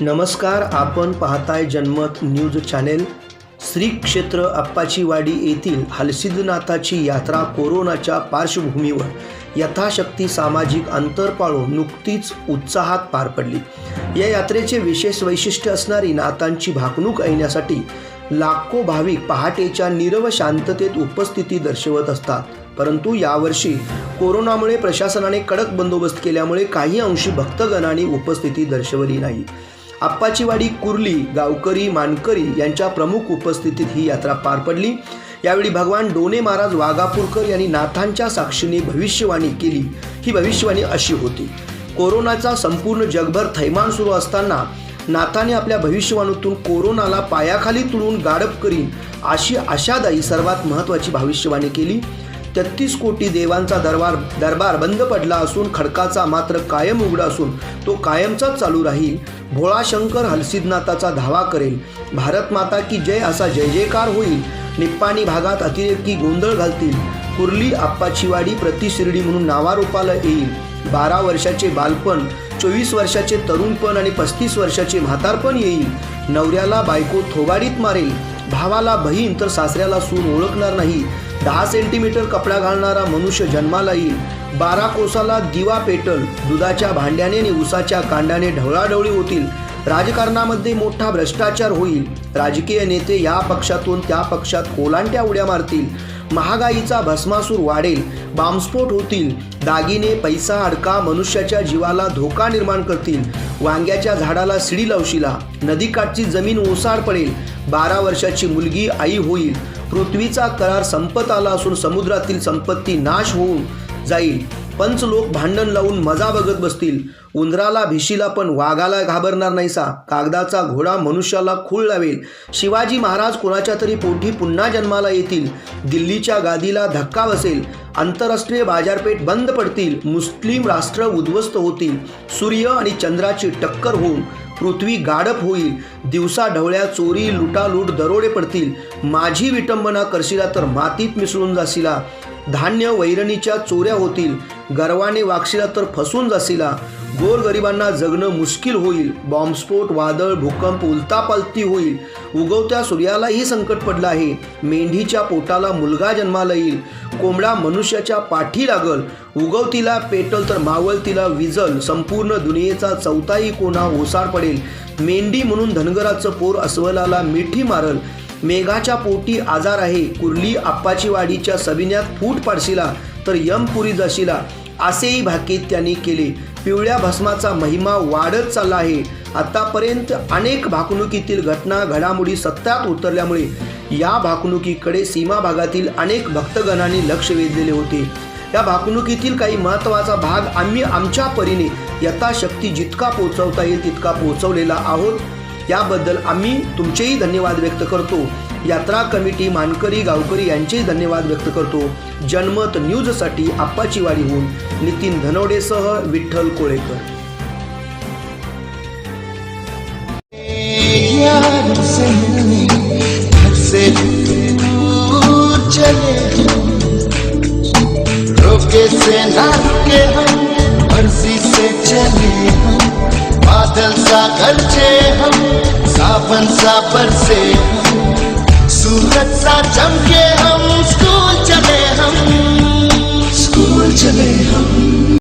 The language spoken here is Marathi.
नमस्कार आपण पाहताय जनमत न्यूज चॅनेल. श्री क्षेत्र अप्पाचीवाडी येथील हलसिद्धनाथाची यात्रा कोरोनाच्या पार्श्वभूमीवर. यथाशक्ती सामाजिक अंतर पाळून नुकतीच उत्साहात पार पडली. या यात्रेचे विशेष वैशिष्ट्य असणारी नाथांची भाकणूक ऐण्यासाठी लाखो भाविक पहाटेच्या नीरव शांततेत उपस्थिती दर्शवत असतात. परंतु यावर्षी कोरोनामुळे प्रशासनाने कडक बंदोबस्त केल्यामुळे काही अंशी भक्तगणांनी उपस्थिती दर्शवली नाही. आप्पाचीवाडी कुर्ली गावकरी मानकरी यांच्या प्रमुख उपस्थितीत ही यात्रा पार पडली. यावेळी भगवान डोने महाराज वाघापूरकर यांनी नाथांच्या साक्षीने भविष्यवाणी केली. ही भविष्यवाणी अशी होती. कोरोनाचा संपूर्ण जगभर थैमान सुरू असताना नाथाने आपल्या भविष्यवाणीतून कोरोनाला पायाखाली तुळून गाडप करीन अशी आशादायी सर्वात महत्त्वाची भविष्यवाणी केली. तेहतीस कोटी देवांचा दरबार दरबार बंद पडला असून खडकाचा मात्र कायम उघडा असून तो कायमचाच चालू राहील. भोळा शंकर हलसिद्धनाथाचा धावा करेल. भारत माता की जय असा जय जयकार होईल. निप्पाणी भागात अतिरेकी गोंधळ घालतील. कुर्ली आप्पाचीवाडी प्रतिशिर्डी म्हणून नावारोपाला येईल. बारा वर्षाचे बालपण चोवीस वर्षाचे तरुणपण आणि पस्तीस वर्षाचे म्हातारपण येईल. नवऱ्याला बायको थोबाडीत मारेल. भावाला बहीण तर सासऱ्याला सून ओळखणार नाही. दहा सेंटीमीटर कपडा घालणारा मनुष्य जन्माला येईल. बारा कोसाला दिवा पेटल दुधाच्या भांड्याने आणि उसाच्या कांड्याने ढवळाढवळी होतील. राजकारणामध्ये मोठा भ्रष्टाचार होईल. राजकीय नेते या पक्षातून त्या पक्षात कोलांट्या उड्या मारतील. महागाईचा भस्मासूर वाढेल. बॉम्बस्फोट होतील. दागिने पैसा अडका मनुष्याच्या जीवाला धोका निर्माण करतील. वांग्याच्या झाडाला सिडी लावशिला. नदीकाठची जमीन ओसाड पडेल. बारा वर्षाची मुलगी आई होईल. पृथ्वीचा करार संपत आला असून समुद्रातील संपत्ती नाश होऊन जाईल. पंच लोक भांडण लावून मजा बघत बसतील. उंदराला भिशीला पण वाघाला घाबरणार नाहीसा. कागदाचा घोडा मनुष्याला खूळ लावेल. शिवाजी महाराज कोणाच्या तरी पोटी पुन्हा जन्माला येतील. दिल्लीच्या गादीला धक्का बसेल. आंतरराष्ट्रीय बाजारपेठ बंद पडतील. मुस्लिम राष्ट्र उद्ध्वस्त होतील. सूर्य आणि चंद्राची टक्कर होऊन पृथ्वी गाडप होईल. दिवसा ढवळ्या चोरी लुटालूट दरोडे पडतील. माझी विटंबना करशिला तर मातीत मिसळून जासिला धान्य वैरणीच्या चोऱ्या होतील. गर्वाने वागशिला तर फसून जासिला गोरगरिबांना जगणं मुश्किल होईल. बॉम्बस्फोट वादळ भूकंप उलतापालती होईल. उगवत्या सूर्यालाही संकट पडलं आहे. मेंढीच्या पोटाला मुलगा जन्माला येईल. कोंबडा मनुष्याच्या पाठी लागल. उगवतीला पेटल तर मावळतीला विजल. संपूर्ण दुनियेचा चौथाही कोणा ओसार पडेल. मेंढी म्हणून धनगराचं पोर अस्वलाला मिठी मारल. मेघाच्या पोटी आजार आहे. कुर्ली आप्पाची वाडीच्या सविन्यात फूट पाडशिला. तर यमपुरी जाशिला. असेही भाकीत त्यांनी केले. पिवळ्या भस्माचा महिमा वाढत चालला आहे. आतापर्यंत अनेक भाकणुकीतील घटना घडामोडी सत्यात उतरल्यामुळे या भाकणुकीकडे सीमा भागातील अनेक भक्तगणांनी लक्ष वेधलेले होते. या भाकणुकीतील काही महत्त्वाचा भाग आम्ही आमच्या परीने यथाशक्ती जितका पोहोचवता येईल तितका पोहोचवलेला आहोत. याबद्दल आम्ही तुमचेही धन्यवाद व्यक्त करतो. यात्रा कमिटी मानकरी गावकरी यांचेही धन्यवाद व्यक्त करतो. जनमत न्यूजसाठी आप्पाची वाडीहून नितीन धनवडेसह विठ्ठल कोळेकर. रोके से ना रुके हम हम